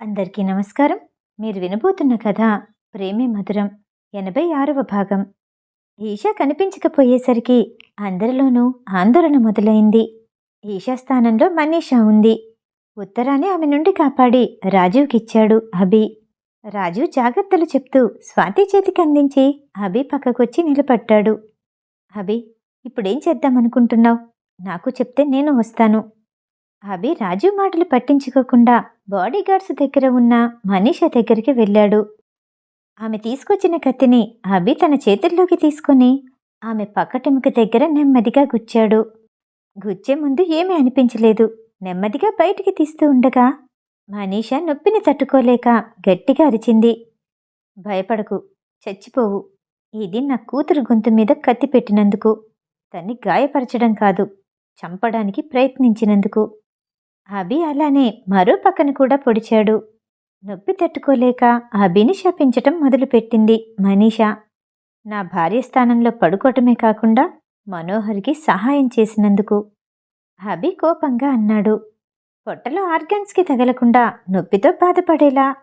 అందరికీ నమస్కారం. మీరు వినబోతున్న కథ ప్రేమే మధురం ఎనభై ఆరవ భాగం. ఈషా కనిపించకపోయేసరికి అందరిలోనూ ఆందోళన మొదలైంది. ఈషా స్థానంలో మనీషా ఉంది. ఉత్తరాన్ని ఆమె నుండి కాపాడి రాజీవ్కిచ్చాడు అభి. రాజు జాగ్రత్తలు చెప్తూ స్వాతి చేతికి అందించి అభి పక్కకొచ్చి నిలబడ్డాడు. అభి ఇప్పుడేం చేద్దామనుకుంటున్నావు? నాకు చెప్తే నేను వస్తాను. అభి రాజు మాటలు పట్టించుకోకుండా బాడీగార్డ్స్ దగ్గర ఉన్న మనీషా దగ్గరికి వెళ్ళాడు. ఆమె తీసుకొచ్చిన కత్తిని అభి తన చేతుల్లోకి తీసుకొని ఆమె పక్కటెముక దగ్గర నెమ్మదిగా గుచ్చాడు. గుచ్చే ముందు ఏమీ అనిపించలేదు. నెమ్మదిగా బయటికి తీస్తూ ఉండగా మనీషా నొప్పిని తట్టుకోలేక గట్టిగా అరిచింది. భయపడకు చచ్చిపోవు. ఇది నా కూతురు గొంతు మీద కత్తి పెట్టినందుకు తన్ని గాయపరచడం కాదు చంపడానికి ప్రయత్నించినందుకు. అభి అలానే మరో పక్కన కూడా పొడిచాడు. నొప్పి తట్టుకోలేక అభిని శపించటం మొదలుపెట్టింది మనీషా. నా భార్య స్థానంలో పడుకోవటమే కాకుండా మనోహర్కి సహాయం చేసినందుకు. అభి కోపంగా అన్నాడు. పొట్టలో ఆర్గాన్స్కి తగలకుండా నొప్పితో బాధపడేలా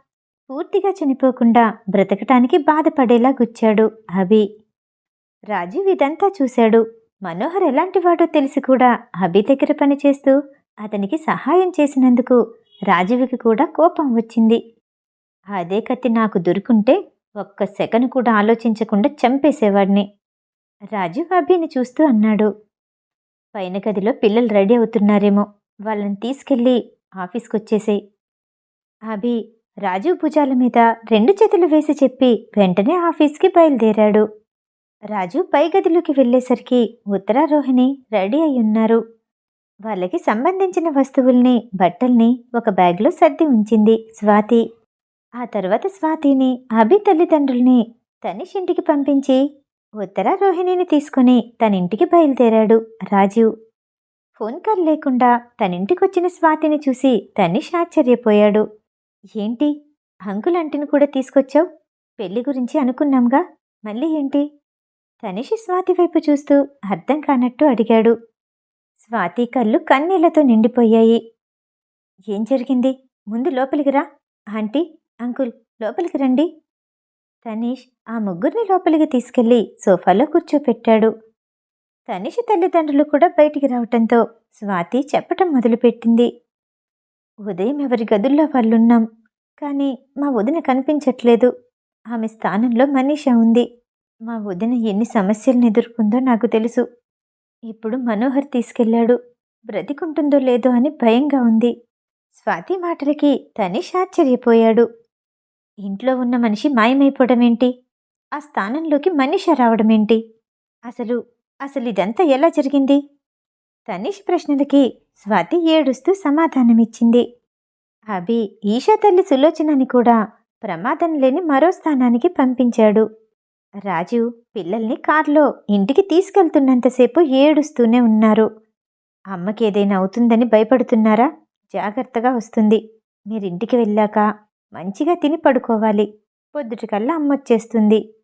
పూర్తిగా చనిపోకుండా బ్రతకటానికి బాధపడేలా గుచ్చాడు అభి. రాజీవ్ ఇదంతా చూశాడు. మనోహర్ ఎలాంటివాడో తెలిసి కూడా అభి దగ్గర పనిచేస్తూ అతనికి సహాయం చేసినందుకు రాజీవ్కి కూడా కోపం వచ్చింది. అదే కత్తి నాకు దొరుకుంటే ఒక్క సెకను కూడా ఆలోచించకుండా చంపేసేవాడిని. రాజీవ్ అభిని చూస్తూ అన్నాడు. పైన గదిలో పిల్లలు రెడీ అవుతున్నారేమో వాళ్ళని తీసుకెళ్ళి ఆఫీస్కి వచ్చేసాయి అభి రాజీవ్ భుజాల మీద రెండు చేతులు వేసి చెప్పి వెంటనే ఆఫీస్కి బయలుదేరాడు. రాజు పై గదిలోకి వెళ్ళేసరికి ఉత్తరారోహిణి రెడీ అయి ఉన్నారు వాళ్ళకి సంబంధించిన వస్తువుల్ని బట్టల్ని ఒక బ్యాగ్లో సర్ది ఉంచింది స్వాతి. ఆ తర్వాత స్వాతిని అభి తల్లిదండ్రుల్ని తనిష్ ఇంటికి పంపించి ఉత్తర రోహిణిని తీసుకుని తన ఇంటికి బయలుదేరాడు రాజీవ్. ఫోన్ కాల్ లేకుండా తనింటికొచ్చిన స్వాతిని చూసి తనిష్ ఆశ్చర్యపోయాడు. ఏంటి? అంకుల్ అంటిని కూడా తీసుకొచ్చావు? పెళ్ళి గురించి అనుకున్నాంగా? మళ్ళీ ఏంటి? తనిషి స్వాతి వైపు చూస్తూ అర్థం కానట్టు అడిగాడు. స్వాతి కళ్ళు కన్నీళ్ళతో నిండిపోయాయి. ఏం జరిగింది? ముందు లోపలికి రా. ఆంటీ అంకుల్ లోపలికి రండి. తనీష్ ఆ ముగ్గురిని లోపలికి తీసుకెళ్ళి సోఫాలో కూర్చోపెట్టాడు. తనీష్ తల్లిదండ్రులు కూడా బయటికి రావటంతో స్వాతి చెప్పటం మొదలుపెట్టింది. ఉదయం ఎవరి గదుల్లో వాళ్ళున్నాం కానీ మా వదిన కనిపించట్లేదు. ఆమె స్థానంలో మనీషా ఉంది. మా వదిన ఎన్ని సమస్యలను ఎదుర్కొందో నాకు తెలుసు. ఇప్పుడు మనోహర్ తీసుకెళ్ళాడు బ్రతికుంటుందో లేదో అని భయంగా ఉంది. స్వాతి మాటలకి తనిష్ ఆశ్చర్యపోయాడు. ఇంట్లో ఉన్న మనిషి మాయమైపోవడమేంటి? ఆ స్థానంలోకి మనిష రావడమేంటి? అసలు అసలు ఇదంతా ఎలా జరిగింది? తనిష్ ప్రశ్నలకి స్వాతి ఏడుస్తూ సమాధానమిచ్చింది. అభి ఈషా తల్లి సులోచనని కూడా ప్రమాదం లేని మరో స్థానానికి పంపించాడు. రాజు పిల్లల్ని కారులో ఇంటికి తీసుకెళ్తున్నంతసేపు ఏడుస్తూనే ఉన్నారు. అమ్మకి ఏదైనా అవుతుందని భయపడుతున్నారా? జాగ్రత్తగా వస్తుంది. మీరింటికి వెళ్ళాక మంచిగా తిని పడుకోవాలి. పొద్దుటికల్లా అమ్మొచ్చేస్తుంది.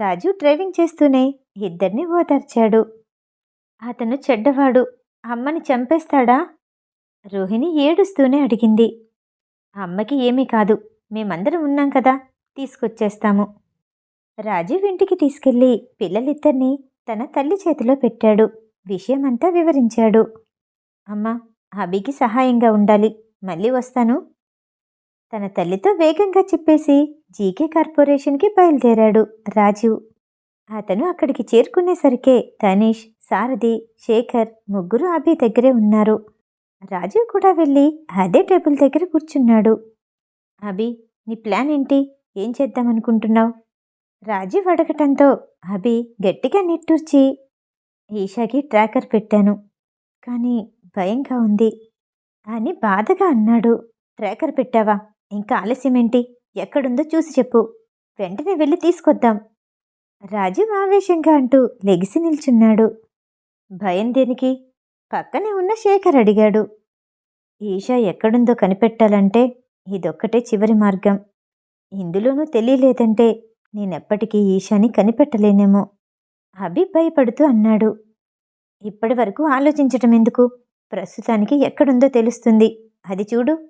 రాజు డ్రైవింగ్ చేస్తూనే ఇద్దరిని ఓదార్చాడు. అతను చెడ్డవాడు. అమ్మని చంపేస్తాడా? రోహిణి ఏడుస్తూనే అడిగింది. అమ్మకి ఏమీ కాదు. మేమందరం ఉన్నాం కదా. తీసుకొచ్చేస్తాము. రాజీవ్ ఇంటికి తీసుకెళ్ళి పిల్లలిద్దరినీ తన తల్లి చేతిలో పెట్టాడు. విషయమంతా వివరించాడు. అమ్మా అభికి సహాయంగా ఉండాలి. మళ్ళీ వస్తాను. తన తల్లితో వేగంగా చెప్పేసి జీకే కార్పొరేషన్కి బయలుదేరాడు రాజీవ్. అతను అక్కడికి చేరుకునేసరికే తనీష్ సారథి శేఖర్ ముగ్గురు అభి దగ్గరే ఉన్నారు. రాజీవ్ కూడా వెళ్ళి అదే టేబుల్ దగ్గర కూర్చున్నాడు. అభి నీ ప్లాన్ ఏంటి? ఏం చేద్దామనుకుంటున్నావు? రాజీవ్ అడగటంతో అభి గట్టిగా నిట్టూర్చి ఈషాకి ట్రాకర్ పెట్టాను కానీ భయంగా ఉంది అని బాధగా అన్నాడు. ట్రాకర్ పెట్టావా? ఇంకా ఆలస్యమేంటి ఎక్కడుందో చూసి చెప్పు. వెంటనే వెళ్ళి తీసుకొద్దాం. రాజీవ్ ఆవేశంగా అంటూ లెగిసి నిల్చున్నాడు. భయం దేనికి? పక్కనే ఉన్న శేఖర్ అడిగాడు. ఈషా ఎక్కడుందో కనిపెట్టాలంటే ఇదొక్కటే చివరి మార్గం. ఇందులోనూ తెలియలేదంటే నేనెప్పటికీ ఈశాని కనిపెట్టలేనేమో. అభి భయపడుతూ అన్నాడు. ఇప్పటి వరకు ఆలోచించటం ఎందుకు? ప్రస్తుతానికి ఎక్కడుందో తెలుస్తుంది. అది చూడు.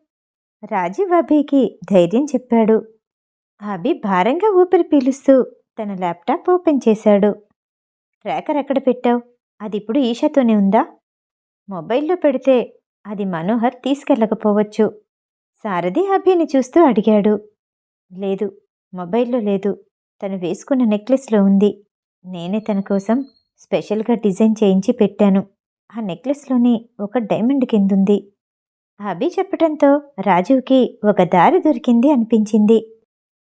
రాజీవ్ అభికి ధైర్యం చెప్పాడు. అభి భారంగా ఊపిరి పీలుస్తూ తన ల్యాప్టాప్ ఓపెన్ చేశాడు. ట్రాకర్ ఎక్కడ పెట్టావు? అది ఇప్పుడు ఈషాతోనే ఉందా? మొబైల్లో పెడితే అది మనోహర్ తీసుకెళ్ళకపోవచ్చు. సారథి అభిని చూస్తూ అడిగాడు. లేదు మొబైల్లో లేదు. తను వేసుకున్న నెక్లెస్లో ఉంది. నేనే తన కోసం స్పెషల్గా డిజైన్ చేయించి పెట్టాను. ఆ నెక్లెస్లోని ఒక డైమండ్ కిందుంది. అభి చెప్పడంతో రాజీవ్కి ఒక దారి దొరికింది అనిపించింది.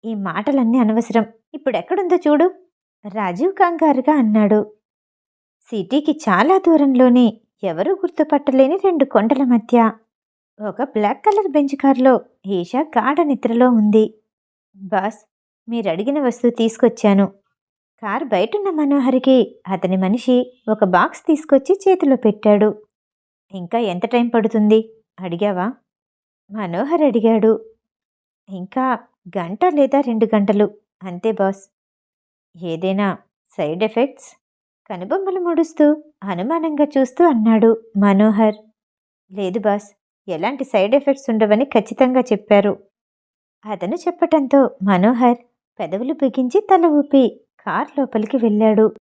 ఈ మాటలన్నీ అనవసరం. ఇప్పుడెక్కడుందో చూడు. రాజీవ్ కంగారుగా అన్నాడు. సిటీకి చాలా దూరంలోనే ఎవరూ గుర్తుపట్టలేని రెండు కొండల మధ్య. ఒక బ్లాక్ కలర్ బెంచ్ కారులో ఈషా గాఢ నిద్రలో ఉంది. బాస్ మీరు అడిగిన వస్తువు తీసుకొచ్చాను. కార్ బయటున్న మనోహరికి అతని మనిషి ఒక బాక్స్ తీసుకొచ్చి చేతిలో పెట్టాడు. ఇంకా ఎంత టైం పడుతుంది? అడిగావా? మనోహర్ అడిగాడు. ఇంకా గంట లేదా రెండు గంటలు అంతే బాస్. ఏదైనా సైడ్ ఎఫెక్ట్స్ కనుబొమ్మలు ముడుస్తూ అనుమానంగా చూస్తూ అన్నాడు మనోహర్. లేదు బాస్ ఎలాంటి సైడ్ ఎఫెక్ట్స్ ఉండవని ఖచ్చితంగా చెప్పారు. అతను చెప్పటంతో మనోహర్ పెదవులు బిగించి తల ఊపి కార్ లోపలికి వెళ్ళాడు.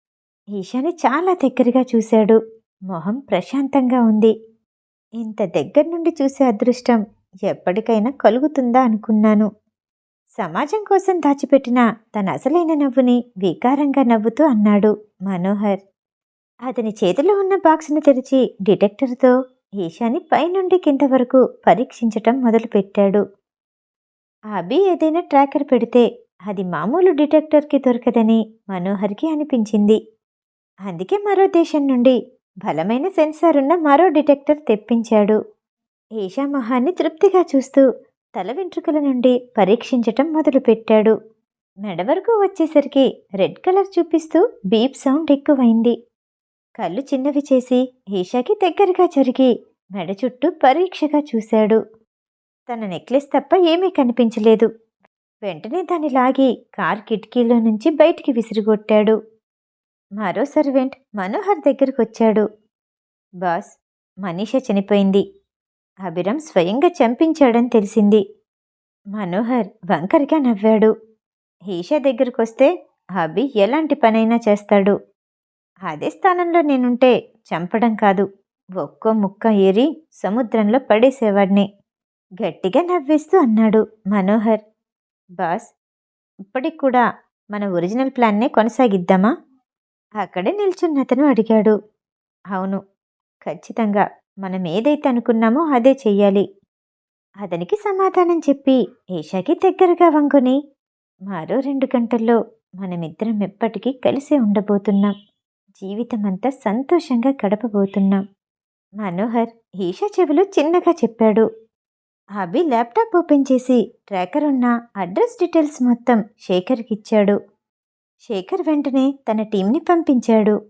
ఈశాని చాలా దగ్గరగా చూశాడు. మొహం ప్రశాంతంగా ఉంది. ఇంత దగ్గర నుండి చూసే అదృష్టం ఎప్పటికైనా కలుగుతుందా అనుకున్నాను. సమాజం కోసం దాచిపెట్టిన తన అసలైన నవ్వుని వికారంగా నవ్వుతూ అన్నాడు మనోహర్. అతని చేతిలో ఉన్న బాక్స్ని తెరిచి డిటెక్టర్తో ఈశాని పైనుండి కింద వరకు పరీక్షించటం మొదలుపెట్టాడు. అభి ఏదైనా ట్రాకర్ పెడితే అది మామూలు డిటెక్టర్కి దొరకదని మనోహర్కి అనిపించింది. అందుకే మరో దేశం నుండి బలమైన సెన్సార్ ఉన్న మరో డిటెక్టర్ తెప్పించాడు. ఈషా మొహాన్ని తృప్తిగా చూస్తూ తల వెంట్రుకల నుండి పరీక్షించటం మొదలుపెట్టాడు. మెడ వరకు వచ్చేసరికి రెడ్ కలర్ చూపిస్తూ బీప్ సౌండ్ ఎక్కువైంది. కళ్ళు చిన్నవి చేసి ఈషాకి దగ్గరగా జరిగి మెడ చుట్టూ పరీక్షగా చూశాడు. తన నెక్లెస్ తప్ప ఏమీ కనిపించలేదు. వెంటనే దాన్ని లాగి కార్ కిటికీలో నుంచి బయటికి విసిరిగొట్టాడు. మరో సర్వెంట్ మనోహర్ దగ్గరకు వచ్చాడు బాస్ మనీష చనిపోయింది. అభిరామ్ స్వయంగా చంపించాడని తెలిసింది. మనోహర్ వంకరిగా నవ్వాడు. ఈషా దగ్గరకొస్తే అభి ఎలాంటి పనైనా చేస్తాడు. అదే స్థానంలో నేనుంటే చంపడం కాదు. ఒక్కో ముక్క ఏరి సముద్రంలో పడేసేవాడిని. గట్టిగా నవ్వేస్తూ అన్నాడు మనోహర్. బాస్ ఇప్పటికి కూడా మన ఒరిజినల్ ప్లాన్నే కొనసాగిద్దామా? అక్కడే నిల్చున్న అతను అడిగాడు. అవును ఖచ్చితంగా మనం ఏదైతే అనుకున్నామో అదే చెయ్యాలి. అతనికి సమాధానం చెప్పి ఏషాకి దగ్గరగా వంగుని మరో రెండు గంటల్లో మనమిద్దరం ఎప్పటికీ కలిసే ఉండబోతున్నాం. జీవితమంతా సంతోషంగా గడపబోతున్నాం. మనోహర్ ఈషా చెవిలో చిన్నగా చెప్పాడు. అభి ల్యాప్టాప్ ఓపెన్ చేసి ట్రాకర్ ఉన్న అడ్రస్ డీటెయిల్స్ మొత్తం శేఖర్కి ఇచ్చాడు. శేఖర్ వెంటనే తన టీంని పంపించాడు.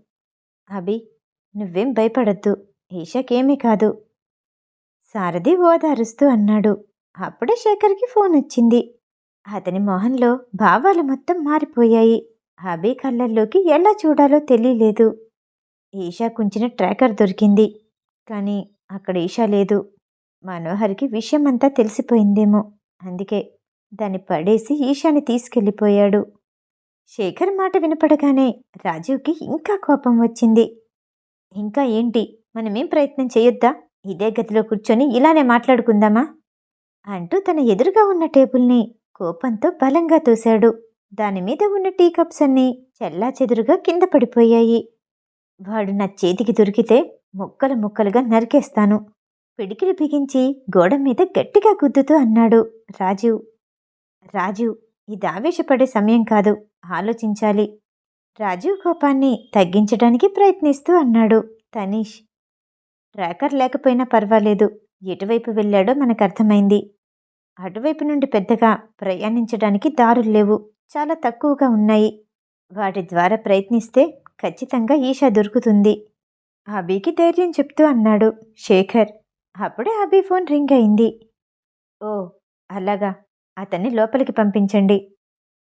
అభి నువ్వేం భయపడద్దు. ఈషాకేమీ కాదు. సారథి ఓదారుస్తూ అన్నాడు. అప్పుడే శేఖర్కి ఫోన్ వచ్చింది. అతని మొహంలో భావాలు మొత్తం మారిపోయాయి. అభి కళ్ళల్లోకి ఎలా చూడాలో తెలియలేదు. ఈషా కుంచిన ట్రాకర్ దొరికింది. కానీ అక్కడ ఈషా లేదు. మనోహర్కి అంతా తెలిసిపోయిందేమో. అందుకే దాన్ని పడేసి ఈశాని తీసుకెళ్ళిపోయాడు. శేఖర్ మాట వినపడగానే రాజీవ్కి ఇంకా కోపం వచ్చింది. ఇంకా ఏంటి? మనమేం ప్రయత్నం చేయొద్దా? ఇదే గదిలో కూర్చొని ఇలానే మాట్లాడుకుందామా? అంటూ తన ఎదురుగా ఉన్న టేబుల్ని కోపంతో బలంగా తోశాడు. దాని మీద ఉన్న టీ కప్స్ అన్నీ చెల్లా చెదురుగా కింద పడిపోయాయి. వాడు నా చేతికి దొరికితే ముక్కలు ముక్కలుగా నరికేస్తాను. పిడికిలి బిగించి గోడ మీద గట్టిగా గుద్దుతూ అన్నాడు. రాజీవ్ రాజీవ్ ఇది ఆవేశపడే సమయం కాదు ఆలోచించాలి. రాజీవ్ కోపాన్ని తగ్గించడానికి ప్రయత్నిస్తూ అన్నాడు. తనీష్ ట్రాకర్ లేకపోయినా పర్వాలేదు ఎటువైపు వెళ్ళాడో మనకు అర్థమైంది అటువైపు నుండి పెద్దగా ప్రయాణించడానికి దారులు లేవు చాలా తక్కువగా ఉన్నాయి. వాటి ద్వారా ప్రయత్నిస్తే ఖచ్చితంగా ఈషా దొరుకుతుంది. అభికి ధైర్యం చెప్తూ అన్నాడు శేఖర్. అప్పుడే అబీ ఫోన్ రింగ్ అయింది. ఓ అలాగా. అతన్ని లోపలికి పంపించండి.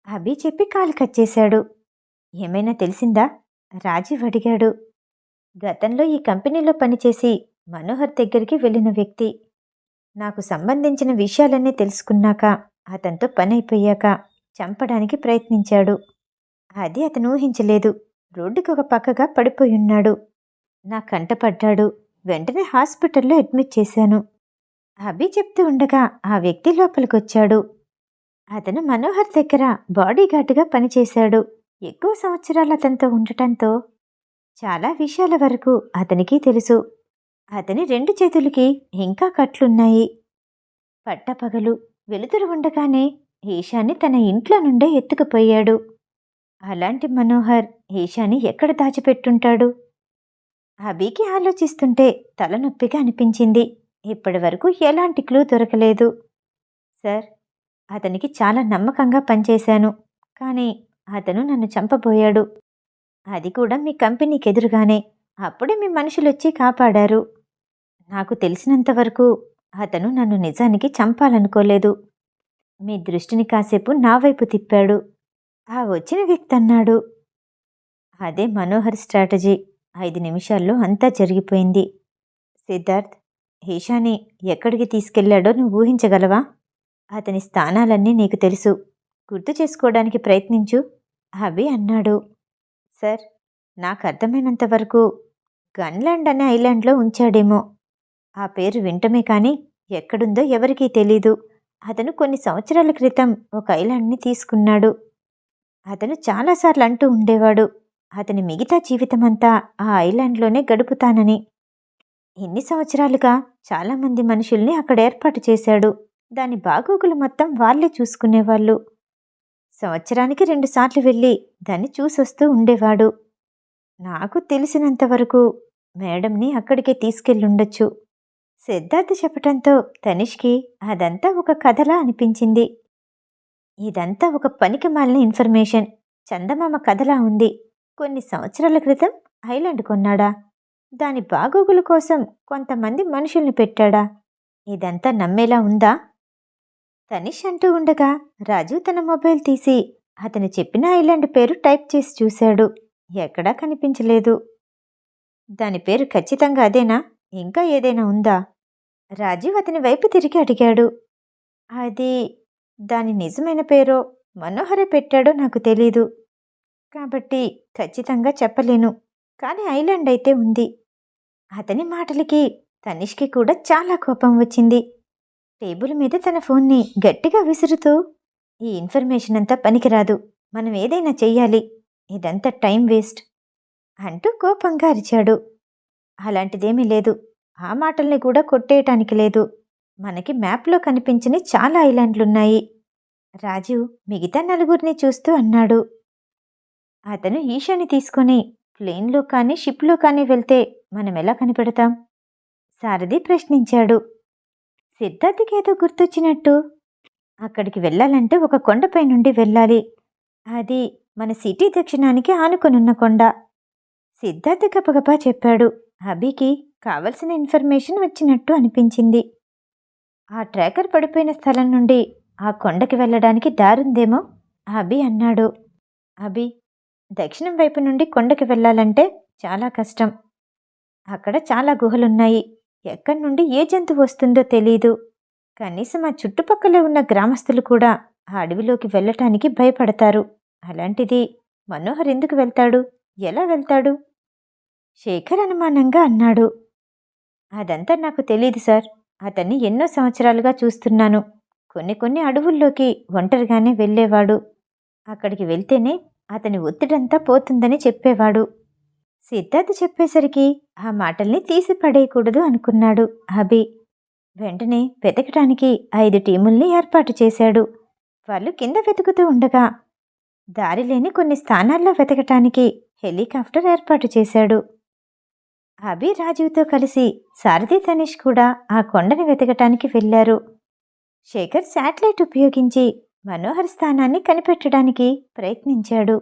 అబీ చెప్పి కాలు కట్ చేశాడు. ఏమైనా తెలిసిందా? రాజీవ్ అడిగాడు. గతంలో ఈ కంపెనీలో పనిచేసి మనోహర్ దగ్గరికి వెళ్ళిన వ్యక్తి. నాకు సంబంధించిన విషయాలన్నీ తెలుసుకున్నాక అతనితో పని అయిపోయాక చంపడానికి ప్రయత్నించాడు. అది అతను ఊహించలేదు. రోడ్డుకి ఒక పక్కగా పడిపోయి ఉన్నాడు. నా కంటపడ్డాడు వెంటనే హాస్పిటల్లో అడ్మిట్ చేశాను. అభి చెప్తూ ఉండగా ఆ వ్యక్తి లోపలికొచ్చాడు. అతను మనోహర్ దగ్గర బాడీగార్డ్గా పనిచేశాడు. ఎక్కువ సంవత్సరాలు అతనితో ఉండటంతో చాలా విషయాల వరకు అతనికి తెలుసు. అతని రెండు చేతులకి ఇంకా కట్లున్నాయి. పట్టపగలు వెలుతురు ఉండగానే ఈశాని తన ఇంట్లో నుండే ఎత్తుకుపోయాడు. అలాంటి మనోహర్ ఈశాని ఎక్కడ దాచిపెట్టుంటాడు? అభికి ఆలోచిస్తుంటే తలనొప్పిగా అనిపించింది. ఇప్పటి వరకు ఎలాంటి క్లూ దొరకలేదు. సార్ అతనికి చాలా నమ్మకంగా పనిచేశాను. కానీ అతను నన్ను చంపబోయాడు. అది కూడా మీ కంపెనీకి ఎదురుగానే. అప్పుడే మీ మనుషులొచ్చి కాపాడారు. నాకు తెలిసినంతవరకు అతను నన్ను నిజానికి చంపాలనుకోలేదు. మీ దృష్టిని కాసేపు నా వైపు తిప్పాడు. ఆ వచ్చిన వ్యక్తి అన్నాడు. అదే మనోహర్ స్ట్రాటజీ. ఐదు నిమిషాల్లో అంతా జరిగిపోయింది. సిద్ధార్థ్ ఈశాని ఎక్కడికి తీసుకెళ్ళాడో నువ్వు ఊహించగలవా? అతని స్థానాలన్నీ నీకు తెలుసు. గుర్తు చేసుకోవడానికి ప్రయత్నించు అభి అన్నాడు. సార్ నాకు అర్థమైనంత వరకు గన్లాండ్ అనే ఐలాండ్లో ఉంచాడేమో. ఆ పేరు వింటమే కానీ ఎక్కడుందో ఎవరికీ తెలీదు. అతను కొన్ని సంవత్సరాల క్రితం ఒక ఐలాండ్ని తీసుకున్నాడు. అతను చాలాసార్లు అంటూ ఉండేవాడు. అతని మిగతా జీవితమంతా ఆ ఐలాండ్లోనే గడుపుతానని. ఎన్ని సంవత్సరాలుగా చాలామంది మనుషుల్ని అక్కడ ఏర్పాటు చేశాడు. దాని బాగోగులు మొత్తం వాళ్ళే చూసుకునేవాళ్ళు. సంవత్సరానికి రెండుసార్లు వెళ్ళి దాన్ని చూసొస్తూ ఉండేవాడు. నాకు తెలిసినంత వరకు మేడంని అక్కడికే తీసుకెళ్ళుండొచ్చు. సిద్ధార్థ చెప్పటంతో తనిష్కి అదంతా ఒక కథలా అనిపించింది. ఇదంతా ఒక పనికి మాలిన ఇన్ఫర్మేషన్. చందమామ కథలా ఉంది. కొన్ని సంవత్సరాల క్రితం ఐలాండ్ కొన్నాడా? దాని బాగోగుల కోసం కొంతమంది మనుషుల్ని పెట్టాడా? ఇదంతా నమ్మేలా ఉందా? తనిష్ అంటూ ఉండగా రాజు తన మొబైల్ తీసి అతను చెప్పిన ఐలాండ్ పేరు టైప్ చేసి చూశాడు. ఎక్కడా కనిపించలేదు. దాని పేరు ఖచ్చితంగా అదేనా? ఇంకా ఏదైనా ఉందా? రాజీవ్ అతని వైపు తిరిగి అడిగాడు. అది దాని నిజమైన పేరో మనోహరే పెట్టాడో నాకు తెలీదు. కాబట్టి ఖచ్చితంగా చెప్పలేను. కానీ ఐలాండ్ అయితే ఉంది. అతని మాటలకి తనిష్కి కూడా చాలా కోపం వచ్చింది. టేబుల్ మీద తన ఫోన్ని గట్టిగా విసురుతూ ఈ ఇన్ఫర్మేషన్ అంతా పనికిరాదు. మనం ఏదైనా చెయ్యాలి. ఇదంతా టైం వేస్ట్ అంటూ కోపంగా అరిచాడు. అలాంటిదేమీ లేదు. ఆ మాటల్ని కూడా కొట్టేయటానికి లేదు. మనకి మ్యాప్లో కనిపించని చాలా ఐలాండ్లున్నాయి. రాజు మిగతా నలుగురిని చూస్తూ అన్నాడు. అతను ఈశాని తీసుకొని ప్లేన్లో కానీ షిప్లో కానీ వెళ్తే మనం ఎలా కనిపెడతాం? సారథి ప్రశ్నించాడు. సిద్ధార్థికేదో గుర్తొచ్చినట్టు. అక్కడికి వెళ్ళాలంటే ఒక కొండపై నుండి వెళ్ళాలి. అది మన సిటీ దక్షిణానికి ఆనుకొనున్న కొండ. సిద్ధార్థ గబగబా చెప్పాడు. అభికి కావలసిన ఇన్ఫర్మేషన్ వచ్చినట్టు అనిపించింది. ఆ ట్రాకర్ పడిపోయిన స్థలం నుండి ఆ కొండకి వెళ్ళడానికి దారుందేమో? అభి అన్నాడు. అభి దక్షిణం వైపు నుండి కొండకి వెళ్ళాలంటే చాలా కష్టం. అక్కడ చాలా గుహలున్నాయి. ఎక్కడి నుండి ఏ జంతువు వస్తుందో తెలీదు. కనీసం ఆ చుట్టుపక్కల ఉన్న గ్రామస్తులు కూడా ఆ అడవిలోకి వెళ్ళటానికి భయపడతారు. అలాంటిది మనోహర్ ఎందుకు వెళ్తాడు? ఎలా వెళ్తాడు? శేఖర్ అనుమానంగా అన్నాడు. అదంతా నాకు తెలియదు సార్. అతన్ని ఎన్నో సంవత్సరాలుగా చూస్తున్నాను. కొన్ని కొన్ని అడవుల్లోకి ఒంటరిగానే వెళ్ళేవాడు. అక్కడికి వెళ్తేనే అతని ఒత్తిడంతా పోతుందని చెప్పేవాడు. సిద్ధార్థ్ చెప్పేసరికి ఆ మాటల్ని తీసి పడేయకూడదు అనుకున్నాడు అభి. వెంటనే వెతకటానికి ఐదు టీముల్ని ఏర్పాటు చేశాడు. వాళ్ళు కింద వెతుకుతూ ఉండగా దారి లేని కొన్ని స్థానాల్లో వెతకటానికి హెలికాప్టర్ ఏర్పాటు చేశాడు. అభి రాజీవ్తో కలిసి సారథి తనీష్ కూడా ఆ కొండని వెతకటానికి వెళ్ళారు. శేఖర్ శాటిలైట్ ఉపయోగించి మనోహర్ స్థానాన్ని కనిపెట్టడానికి ప్రయత్నించాడు.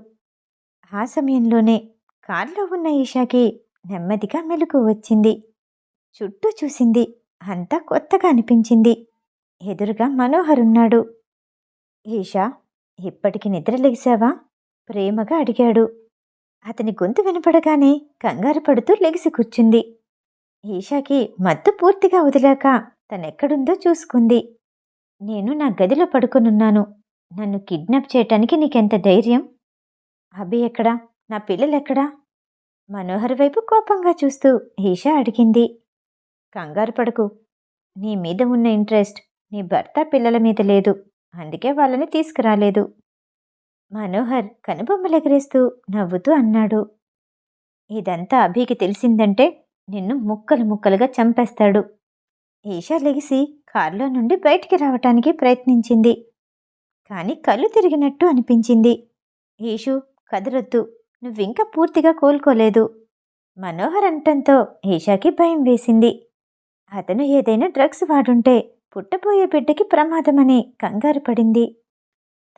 ఆ సమయంలోనే కారులో ఉన్న ఈషాకి నెమ్మదిగా మెలకు వచ్చింది. చుట్టూ చూసింది. అంతా కొత్తగా అనిపించింది. ఎదురుగా మనోహర్ ఉన్నాడు. ఈషా ఇప్పటికి నిద్రలేసావా ప్రేమగా అడిగాడు. అతని గొంతు వినపడగానే కంగారు పడుతూ లెగిసి కూర్చుంది. ఈషాకి మత్తు పూర్తిగా వదిలాక తనెక్కడుందో చూసుకుంది. నేను నా గదిలో పడుకొనున్నాను. నన్ను కిడ్నాప్ చేయటానికి నీకెంత ధైర్యం? అభి ఎక్కడా? నా పిల్లలెక్కడా? మనోహర్ వైపు కోపంగా చూస్తూ ఈషా అడిగింది. కంగారు పడకు. నీ మీద ఉన్న ఇంట్రెస్ట్ నీ భర్త పిల్లల మీద లేదు. అందుకే వాళ్ళని తీసుకురాలేదు. మనోహర్ కనుబొమ్మలెగరేస్తూ నవ్వుతూ అన్నాడు. ఇదంతా అభికి తెలిసిందంటే నిన్ను ముక్కలు ముక్కలుగా చంపేస్తాడు. ఈషా లెగిసి కారులో నుండి బయటికి రావటానికి ప్రయత్నించింది. కానీ కళ్ళు తిరిగినట్టు అనిపించింది. ఈషు కదరొద్దు. నువ్వింకా పూర్తిగా కోలుకోలేదు. మనోహర్ అంటంతో ఈషాకి భయం వేసింది. అతను ఏదైనా డ్రగ్స్ వాడుంటే పుట్టబోయే బిడ్డకి ప్రమాదమని కంగారు పడింది.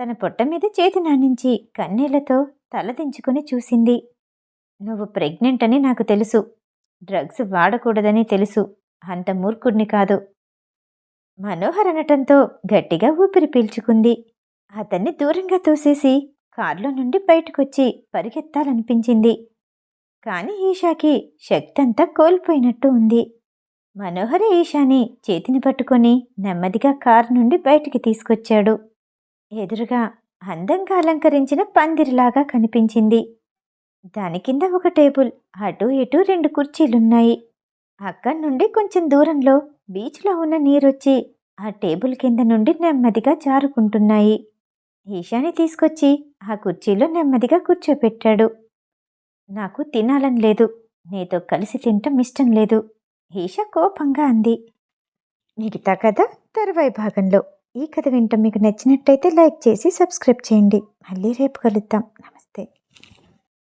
తన పొట్ట మీద చేతి నానించి కన్నీళ్ళతో తలదించుకుని చూసింది. నువ్వు ప్రెగ్నెంట్ అని నాకు తెలుసు. డ్రగ్స్ వాడకూడదని తెలుసు. అంత మూర్ఖుడిని కాదు. మనోహర్ అనటంతో గట్టిగా ఊపిరి పీల్చుకుంది. అతన్ని దూరంగా తోసేసి కారులో నుండి బయటకొచ్చి పరిగెత్తాలనిపించింది. కాని ఈషాకి శక్తి అంతా కోల్పోయినట్టు ఉంది. మనోహర్ ఈషాని చేతిని పట్టుకొని నెమ్మదిగా కారు నుండి బయటికి తీసుకొచ్చాడు. ఎదురుగా అందంగా అలంకరించిన పందిరిలాగా కనిపించింది. దాని కింద ఒక టేబుల్ అటు ఇటు రెండు కుర్చీలున్నాయి. అక్కడి నుండి కొంచెం దూరంలో బీచ్లో ఉన్న నీరొచ్చి ఆ టేబుల్ కింద నుండి నెమ్మదిగా జారుకుంటున్నాయి. ఈశాని తీసుకొచ్చి ఆ కుర్చీలో నెమ్మదిగా కూర్చోపెట్టాడు. నాకు తినాలని లేదు. నీతో కలిసి తింటం ఇష్టం లేదు. ఈషా కోపంగా అంది. మిగతా కథ తర్వాయి భాగంలో. ఈ కథ వింటాం మీకు నచ్చినట్టయితే లైక్ చేసి సబ్స్క్రైబ్ చేయండి. మళ్ళీ రేపు కలుద్దాం.